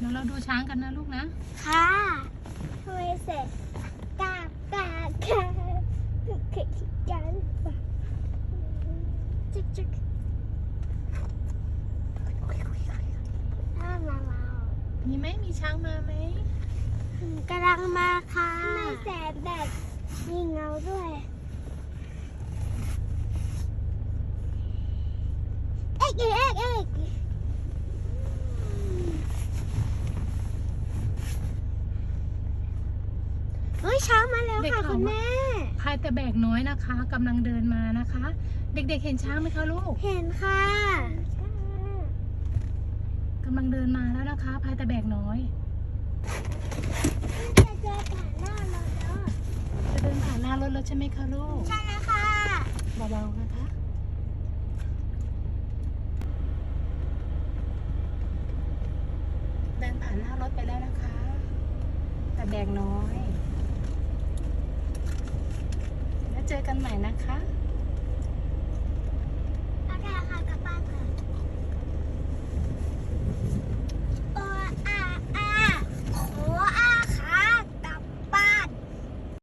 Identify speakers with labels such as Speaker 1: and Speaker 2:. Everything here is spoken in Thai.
Speaker 1: เดี๋ยวเราดูช้างกันนะลูกนะ
Speaker 2: ค่ะทำไมเสร็จกากกากกากเกิดกันจึ๊กจึ๊กถ้ามาเรา
Speaker 1: มีไหมมีช้างมาไหม
Speaker 2: กำลังมาค่ะทำไมแสงแบบมีเงาด้วย เอ็กเอ็กเอ็ก เฮ้ยช้างมาแล้วค่ะคุณแม่
Speaker 1: พายแต่แบกน้อยนะคะกำลังเดินมานะคะ เด็กๆเห็นช้างไหมคะลูก
Speaker 2: เห็นค่ะ
Speaker 1: กำลังเดินมาแล้วนะคะพายแต่แบกน้อย
Speaker 2: จะเจอผ่านหน้าเราแล้ว
Speaker 1: จะเดินผ่านหน้ารถแล้วใช่ไหมคะลูก
Speaker 2: ใช่แล้วค่ะ
Speaker 1: เบาๆนะคะเดินผ่านหน้ารถไปแล้วนะคะ แต่แบกน้อย แล้ว เจอกันใหม่นะคะ